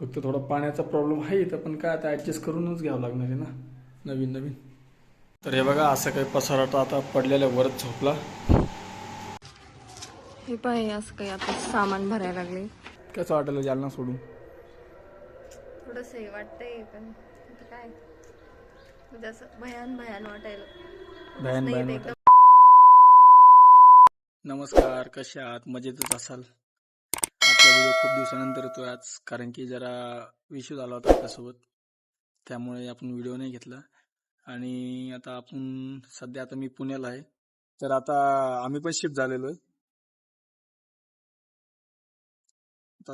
फक्त थोडा पाण्याचा प्रॉब्लेम आहे इथं पण काय आता ॲडजस्ट करूनच घ्यावं लागणार आहे ना? नवीन नवीन. तर हे बघा असं काही पसाराटा आता पडलेल्या वरच झोपला. हे पाहे असं काही आता सामान भरायला लागले कसं वाटलं जालना सोडून? थोडस हे वाटतंय पण आता काय? म्हणजे असं भयान भयान वाटायला. भयान नाही, भयान ते वाटायला. एकदम. नमस्कार कसे आहात? मजेतच असाल? व्हिडिओ खूप दिवसानंतर येतोय आज. कारण की जरा विषय झाला होता आपल्यासोबत. त्यामुळे आपण व्हिडिओ नाही घेतला. आणि आता आपण सध्या आता मी पुण्याला आहे. तर आता आम्ही पण शिफ्ट झालेलो आहे.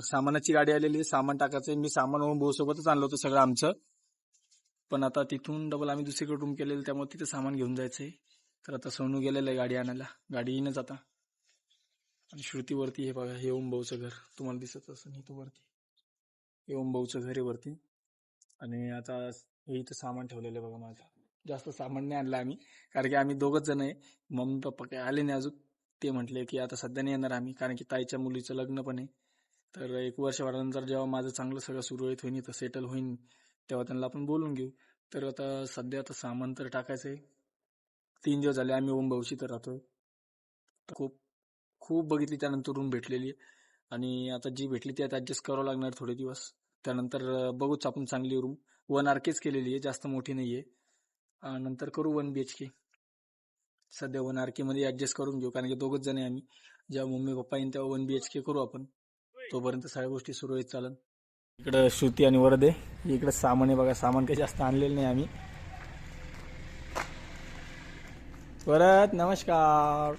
सामानाची गाडी आलेली आहे. सामान टाकायचं मी सामान ओम भाऊ सोबतच आणलं होतं सगळं आमचं. पण आता तिथून डबल आम्ही दुसरीकडे रूम केलेलं त्यामुळे तिथे सामान घेऊन जायचंय. तर आता सोनू गेलेलं आहे गाडी आणायला. गाडी येईनच आता. आणि श्रुतीवरती हे बघा हे ओम भाऊचं घर तुम्हाला दिसत असं इथं वरती. हे ओम भाऊचं घर आहे वरती. आणि आता हे इथं सामान ठेवलेलं आहे बघा माझं. जास्त सामान नाही आणलं आम्ही कारण की आम्ही दोघंच जण आहे. मम्मी पप्पा काही आले नाही अजून. ते म्हटले की आता सध्या नाही येणार आम्ही कारण की ताईच्या मुलीचं लग्न पण आहे. तर एक वर्षभरानंतर जेव्हा माझं चांगलं सगळं सुरळीत होईन इथं सेटल होईन तेव्हा त्यांना आपण बोलून घेऊ. तर आता सध्या आता सामान तर टाकायचं आहे तीन दिवस झाले आम्ही ओम भाऊशी तर राहतोय. तर खूप खूप बघितली त्यानंतर रूम भेटलेली. आहे आणि आता जी भेटली ती आता ऍडजस्ट करावं लागणार थोडे दिवस. त्यानंतर बघूच आपण चांगली रूम. वन आर केच केलेली आहे जास्त मोठी नाही आहे नंतर करू वन बी एच के. सध्या वन आर केमध्ये ऍडजस्ट करून घेऊ कारण की दोघंच जण आहे आम्ही. जेव्हा मम्मी पप्पा येईन तेव्हा वन बी एच के करू आपण. तोपर्यंत सगळ्या गोष्टी सुरळीत चालन. इकडं श्रुती आणि वरदे. इकडं सामान आहे बघा सामान काही जास्त आणलेलं नाही आम्ही. परत नमस्कार.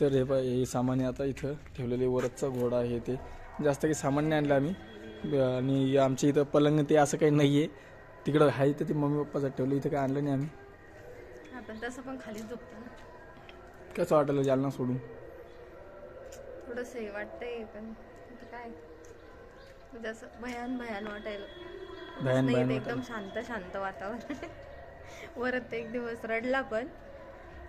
तर हे पाय हे सामान आता इथं ठेवलेले वरचा घोडा आहे ते. जास्त काही सामान नाही आणलं आम्ही. आणि आमच्या इथं पलंग ते असं काही नाही आहे तिकडं आहे तर ते मम्मी पप्पाचं ठेवलं इथं काही आणलं नाही आम्ही. आपण तसं पण खाली झोपतो ना. कसं वाटलं जालना सोडून? थोडस हे वाटतंय पण काय? असं भयान भयान वाटायला. भयान भयान एकदम शांत शांत वातावरण वरत एक दिवस रडला पण.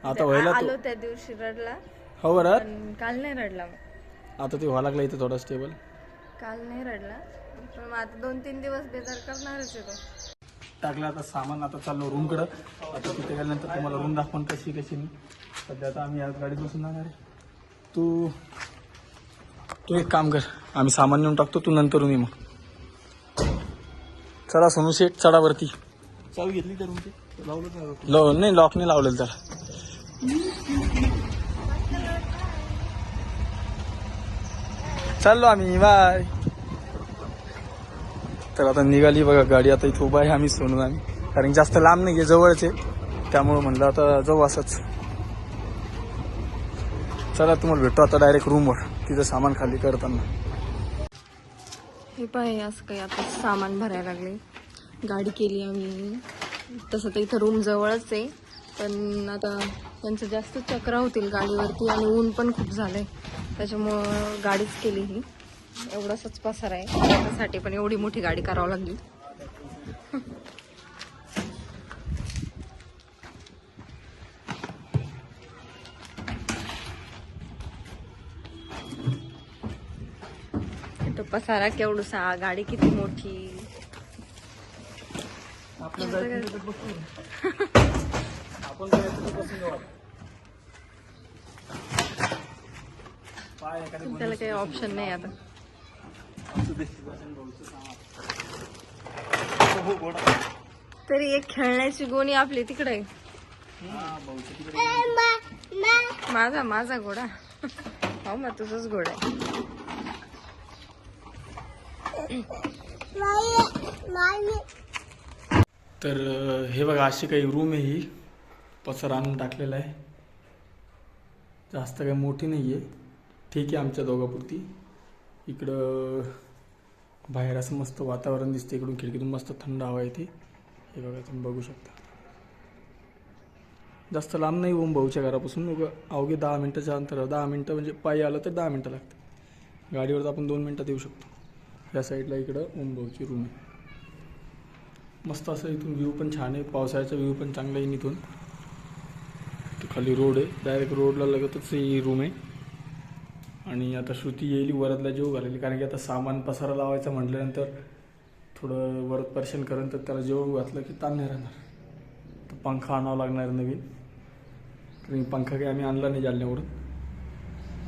आता आलो त्या दिवशी रडला. हो बरं. पण काल नाही रडला मग. आता ते व्हायला लागलं इथं थोडं स्टेबल काल नाही रडला. पण मग आता दोन तीन दिवस बेजार करणारच आहे तो. टाकलं आता सामान आता चाललो रूमकडं आता तिथे गेल्यानंतर तुम्हाला रूम दाखवून कशी कशी नाही सध्या आता आम्ही आज गाडीत बसून जाणार आहे. तू तू एक काम कर. आम्ही सामान नेऊन टाकतो तू नंतर ये मग. चला सोनू शेठ चढावरती चावी घेतली तर रूमची लावलं नाही लॉक नाही लावलेलं त्याला. चाललो आम्ही बाय. तर आता निघाली बघा गाडी आता इथं उभा आहे आम्ही सोडून आम्ही. कारण जास्त लांब नाही आहे जवळच आहे. त्यामुळं म्हणलं आता जाऊ असंच. चला तुम्हाला भेटतो आता डायरेक्ट रूमवर तिथं सामान खाली करताना. हे पाय असं काही आता सामान भरायला लागले. गाडी केली आम्ही. तसं तर इथं रूम जवळच आहे. पण आता त्यांचं जास्त चक्रा होतील गाडीवरती आणि ऊन पण खूप झालंय. त्याच्यामुळं गाडीच केली ही. एवढासाच पसार आहे. त्यासाठी पण एवढी मोठी गाडी करावं लागली. तो पसारा केवढूसा. गाडी किती मोठी. त्याला काही ऑप्शन नाही आता. तरी एक खेळण्याची गोणी आपली तिकडे. आहे माझा माझा घोडा. हो मग तुझाच घोडा आहे. तर हे बघा अशी काही रूम आहे ही. पसर आणून टाकलेला आहे. जास्त काही मोठी नाही आहे ठीक आहे आमच्या दोघापुरती. इकडं बाहेर असं मस्त वातावरण दिसतं इकडून खिडकीतून. मस्त थंड हवा येते. हे बघा तुम्ही बघू शकता. जास्त लांब नाही ओम भाऊच्या घरापासून. अवघे दहा मिनटाच्या अंतर दहा मिनटं म्हणजे पायी आलं तर दहा मिनटं लागतं गाडीवर तर आपण दोन मिनटात येऊ शकतो. या साईडला इकडं ओम भाऊची रूम आहे. मस्त असं इथून व्ह्यू पण छान आहे. पावसाळ्याचा व्ह्यू पण चांगला येईन इथून. खाली रोड आहे. डायरेक्ट रोडला लगतच ही रूम आहे. आणि आता श्रुती येईल वरातला जेव घालेली. कारण की आता सामान पसारा लावायचं म्हटल्यानंतर थोडं वरत पर्शन करेन तर त्याला जेव घातलं की ताण नाही राहणार. तर पंखा आणावा लागणार नवीन. कारण पंखा काही आम्ही आणला नाही जालन्यावरून.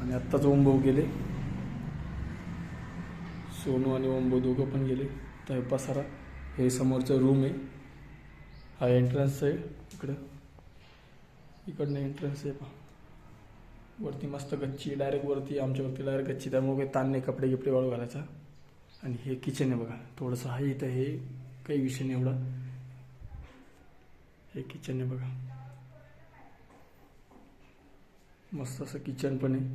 आणि आत्ताच ओमभाऊ गेले. सोनू आणि ओमभाऊ दोघं पण गेले. तर पसारा. हे समोरचं रूम आहे. हा एंट्रन्स आहे इकडं. इकडनं एंट्रन्स आहे पहा. वरती मस्त गच्ची डायरेक्ट वरती आमच्यावरती डायरेक्ट गच्ची. त्यामुळे काही ताण नाही कपडे गिपडे वाळू घालायचा. आणि हे किचन आहे बघा. थोडंसं हा इथं हे काही विषय नाही एवढा. हे किचन आहे बघा. मस्त असं किचन पण आहे.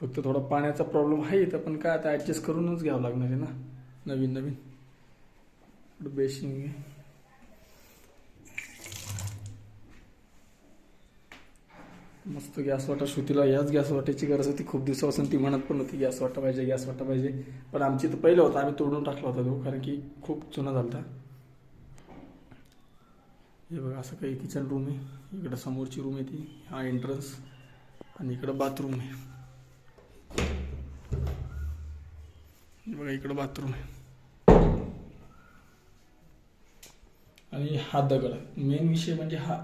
फक्त थोडा पाण्याचा प्रॉब्लेम आहे इथं पण काय आता ॲडजस्ट करूनच घ्यावं लागणार आहे ना. नवीन नवीन. बेसिंग मस्त गॅस वाटा श्रुतीला याच गॅस वाट्याची गरज होती. खूप दिवसापासून ती म्हणत पण होती गॅस वाटा पाहिजे गॅस वाटा पाहिजे. पण आमची तर पहिलं होता. आम्ही तोडून टाकला होता तो कारण की खूप जुना झाला होता. हे बघा असं काही किचन रूम आहे. इकडं समोरची रूम आहे ती. हा एंट्रन्स आणि इकडं बाथरूम आहे. हे बघा इकडं बाथरूम आहे. आणि हा दगड मेन विषय म्हणजे हा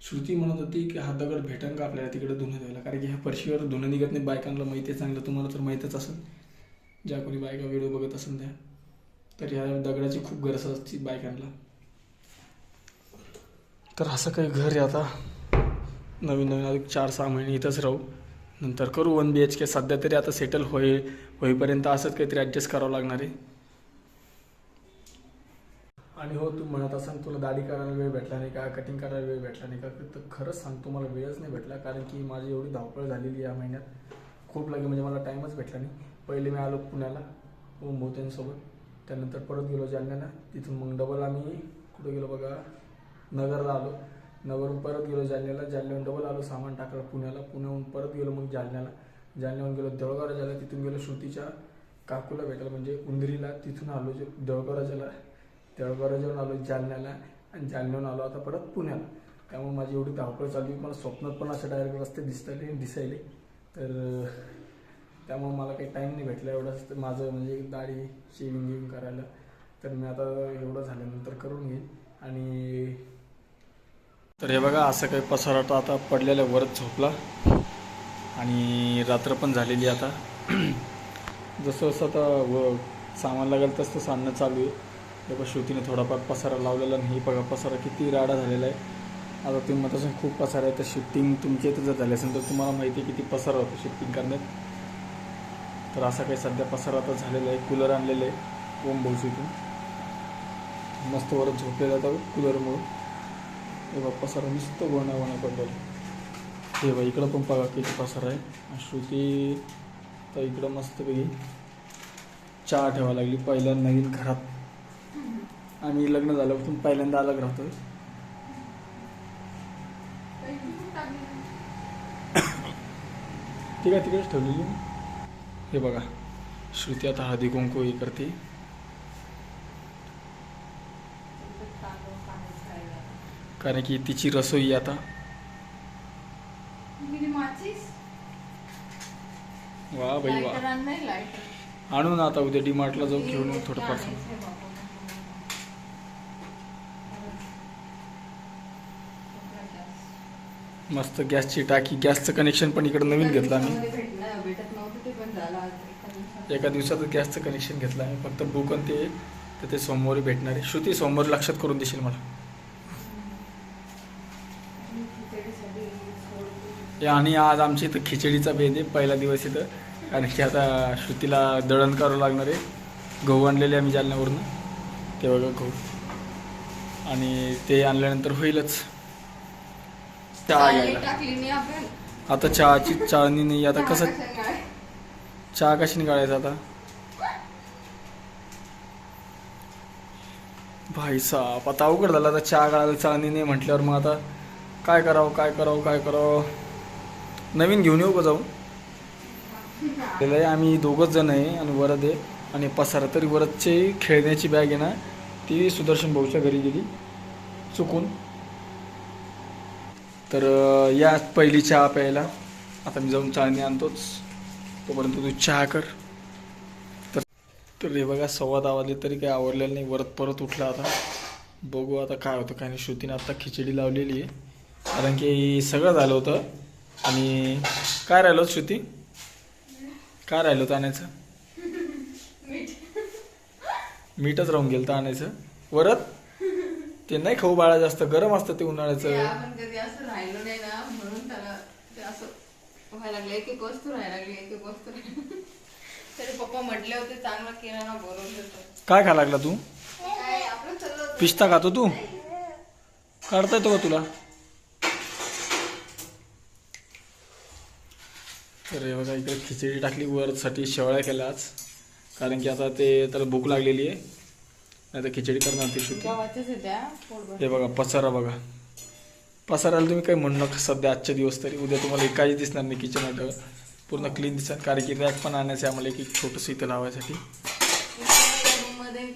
श्रुती म्हणत होती की हा दगड भेटन का आपल्याला तिकडे धुणं द्यायला कारण की ह्या फरशीवर धुणं निघत नाही बायकांना माहिती आहे चांगलं तुम्हाला तर माहीतच असेल. ज्या कोणी बायका व्हिडिओ बघत असेल त्या. तर ह्या दगडाची खूप गरज असते बायकांना. तर असं काही घर आहे आता. नवीन नवीन अजून चार सहा महिने इथंच राहू. नंतर करू वन बी एच के सध्या तरी आता सेटल होईल होईपर्यंत असंच काहीतरी ॲडजस्ट करावं लागणार आहे. आणि हो तू म्हणत असाल तुला दाढी करायला वेळ भेटला नाही का कटिंग करायला वेळ भेटला नाही का तर खरंच सांगतो मला वेळच नाही भेटला कारण की माझी एवढी धावपळ झालेली या महिन्यात. खूप लगे म्हणजे मला टाईमच भेटला नाही. पहिले मी आलो पुण्याला हो, ओम भोत्यांसोबत त्यानंतर परत गेलो जालन्याला. तिथून मग डबल आम्ही कुठं गेलो बघा नगरला आलो. नगरहून परत गेलो जालन्याला. जालन्याहून डबल आलो सामान टाकलं पुण्याला. पुण्याहून परत गेलो मग जालन्याला. जालन्याहून गेलो देवळगाव राजाला तिथून गेलो श्रुतीच्या काकूला भेटायला म्हणजे उंदरीला. तिथून आलो जे देवळगाव राजाला. देवळगाव राजाहून आलो जालन्याला आणि जालन्याहून आलो आता परत पुण्याला. त्यामुळे माझी एवढी धावपळ चालू आहे मला स्वप्नात पण असे डायरेक्ट रस्ते दिसतायले दिसायले. तर त्यामुळे मला काही टाईम नाही भेटला एवढंच माझं म्हणजे दाढी शेविंग गिविंग करायला. तर मी आता एवढं झाल्यानंतर करून घेईन. आणि तर हे बघा असं काही पसारा आता पडलेल्या वरच झोपला. आणि रात्र पण झालेली आता. जसं जसं आता व सामान लागेल तसं तसं आणणं चालू आहे. बघा श्रुतीने थोडाफार पसारा लावलेला नाही बघा पसारा किती राडा झालेला आहे. आता तुम्ही म्हणत असेल खूप पसारा आहे तर शिफ्टिंग तुमच्या इथं जर झाली असेल तर तुम्हाला माहिती आहे किती पसारा होतो शिफ्टिंग करण्यात. तर असा काही सध्या पसारा आता झालेला आहे कूलर आणलेलं आहे ओम भाऊची इथून. मस्त वरच झोपलेला आता कूलरमुळं हे बघा पसारा नुसतं गोणा गोणा पडलेला हे बघा इकडं पण बघा किती पसारा आहे. श्रुती तर इकडं मस्तपैकी चहा ठेवायला लागली पहिल्या नवीन घरात. आम्ही लग्न झाल्यापासून पहिल्यांदा अलग राहतोय ठीक आहे तिकडेच ठेवलेली. हे बघा श्रुती आता हळदी कुंकू हे करते. कारण की तिची रसोई आता. वा बाई वा. आणू ना आता उद्या डीमार्टला जाऊ घेऊन थोडंफार सामान. मस्त गॅसची टाकी गॅसचं कनेक्शन पण इकडे नवीन घेतलं आम्ही. एका दिवसातच गॅसचं कनेक्शन घेतलं आम्ही. फक्त बुक आणि ते तर ते सोमवारी भेटणार आहे. श्रुती सोमवारी लक्षात करून देशील मला. आणि आज आमच्या इथं खिचडीचा भेद आहे पहिला दिवस इथं. कारण की आता श्रुतीला दळण करावं लागणार आहे. गहू आणलेले आम्ही जालन्यावरून. ते बघा गहू. आणि ते आणल्यानंतर होईलच. चहा घ्यायला. आता चहाची चाळणी नाही आता कसं चहा कशी काढायचा आता? भाई साहब आता अवघड झालं आता चहा काढायला चाळणी नाही म्हटल्यावर मग आता काय करावं काय करावं काय करावं? नवीन घेऊन येऊ का जाऊ? आम्ही दोघंच जण आहे आणि वरद आहे. आणि पसारा तरी वरदची खेळण्याची बॅग आहे ना ती सुदर्शन भाऊच्या घरी गेली. चुकून. तर या पहिली चहा प्यायला. आता मी जाऊन चाळणी आणतोच. तोपर्यंत तू चहा कर. तर तर हे बघा सव्वा दहा वाजले तरी काही आवरलेलं नाही. वरत परत उठला आता. बघू आता काय होतं काय नाही. श्रुतीने आता खिचडी लावलेली आहे. कारण की सगळं झालं होतं. आणि काय राहिलं होतं श्रुती? काय राहिलं होतं आणायचं? मीठच राहून गेलं तर आणायचं. वरत? ते नाही खाऊ बाळा जास्त गरम असतं ते उन्हाळ्याचं. आपण कधी असं राहिलो नाही ना म्हणून त्याला ते असं व्हायला लागले. एक एक वस्तू राहायला लागली एक एक वस्तू राहायला तरी पप्पा म्हटले होते चांगला किराणा बोलवून देतो. काय खा लागला तू? काय आपलं चाललं होतं. पिस्ता खातो तू? काढता येतो का तुला? तर हे बघा इकडे खिचडी टाकली वरसाठी शेवळ्या केल्या आज. कारण की आता ते त्याला भूक लागलेली आहे. नाही तर खिचडी करणार ती शुद्धी. हे बघा पसारा बघा. पसाराला तुम्ही काही म्हणू नका सध्या आजच्या दिवस तरी. उद्या तुम्हाला एक काहीच दिसणार नाही किचन वाटं पूर्ण क्लीन दिसणार. कारण की रॅक पण आणायचं आहे आम्हाला एक छोटंसं इथं लावायसाठी.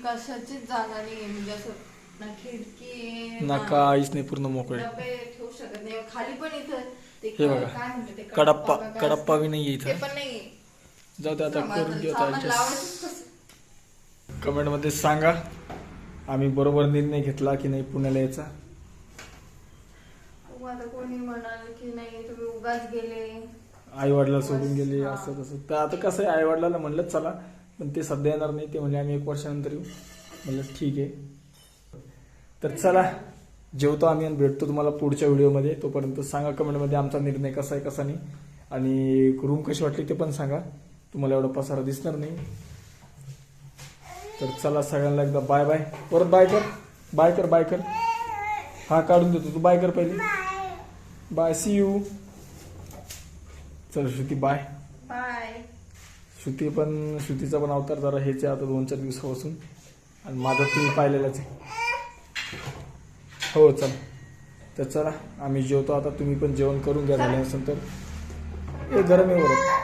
कशाचीच जागा नाही म्हणजे असं खिडकी ना काहीच नाही पूर्ण मोकळे. डबे ठेवू शकत नाही. खाली पण इथं ते हे बघा. ते कडप्पा कडप्पा बी नाही? ते इथं जाऊ दे आता करून घेऊ? कमेंटमध्ये सांगा. आम्ही बरोबर निर्णय घेतला की नाही पुण्याला यायचा? मग आता कोणी म्हणाल की नाही तुम्ही उगाच गेले. आई वडिला सोडून गेले असं तसं. तर आता कसं आहे आई वडिलांना म्हणलं चला पण ते सध्या येणार नाही. ते म्हणजे आम्ही एक वर्षानंतर येऊ. म्हणलं ठीक आहे. तर चला जेवतो आम्ही आणि भेटतो तुम्हाला पुढच्या व्हिडिओमध्ये. तोपर्यंत सांगा कमेंटमध्ये आमचा निर्णय कसा आहे कसा नाही. आणि रूम कशी वाटली ते पण सांगा. तुम्हाला एवढा पसारा दिसणार नाही. तर चला सगळ्यांना एकदा बाय बाय. परत बाय कर. बाय कर बाय कर. हा काढून देतो. तू बाय कर पहिले. बाय. सी यू चल श्रुती बाय. बाय. श्रुती पण श्रुतीचा पण अवतार जरा हेच आता दोन चार दिवसापासून. आणि माझा तुम्ही पाहिलेलाच आहे. हो चल. तर चला आम्ही जेवतो. आता तुम्ही पण जेवण करून घ्या झाले असेल तर ए गरम आहे बरं.